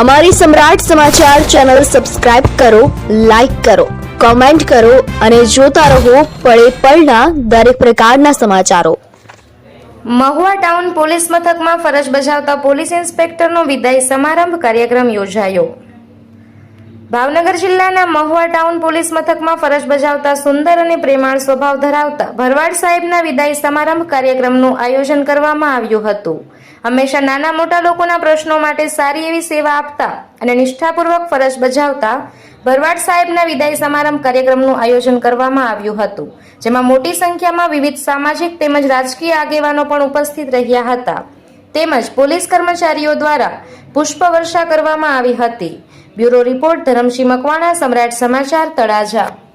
અમારી સમ્રાટ સમાચાર ચેનલ સબસ્ક્રાઇબ કરો, લાઇક કરો, કોમેન્ટ કરો અને જોતા રહો પળે પળના દરેક પ્રકારના સમાચારો. મહુવા ટાઉન પોલીસ મથકમાં ફરજ બજાવતા પોલીસ ઇન્સ્પેક્ટરનો વિદાય સમારંભ કાર્યક્રમ યોજાયો. ભાવનગર જિલ્લાના મહુવા ટાઉન પોલીસ મથકમાં ફરજ બજાવતા સુંદર અને પ્રેમાળ સ્વભાવ ધરાવતા ભરવાડ સાહેબના વિદાય સમારંભ કાર્યક્રમનું આયોજન કરવામાં આવ્યું હતું. હંમેશા નાના મોટા લોકોના પ્રશ્નો માટે સારી એવી સેવા આપતા અને નિષ્ઠાપૂર્વક ફરજ બજાવતા ભરવાડ સાહેબના વિદાય સમારંભ કાર્યક્રમનું આયોજન કરવામાં આવ્યું હતું, જેમાં મોટી સંખ્યામાં વિવિધ સામાજિક તેમજ રાજકીય આગેવાનો પણ ઉપસ્થિત રહ્યા હતા. તેમજ પોલીસ કર્મચારીઓ દ્વારા પુષ્પવર્ષા કરવામાં આવી હતી. બ્યુરો રિપોર્ટ ધરમસિંહ મકવાણા સમ્રાટ સમાચાર તળાજા.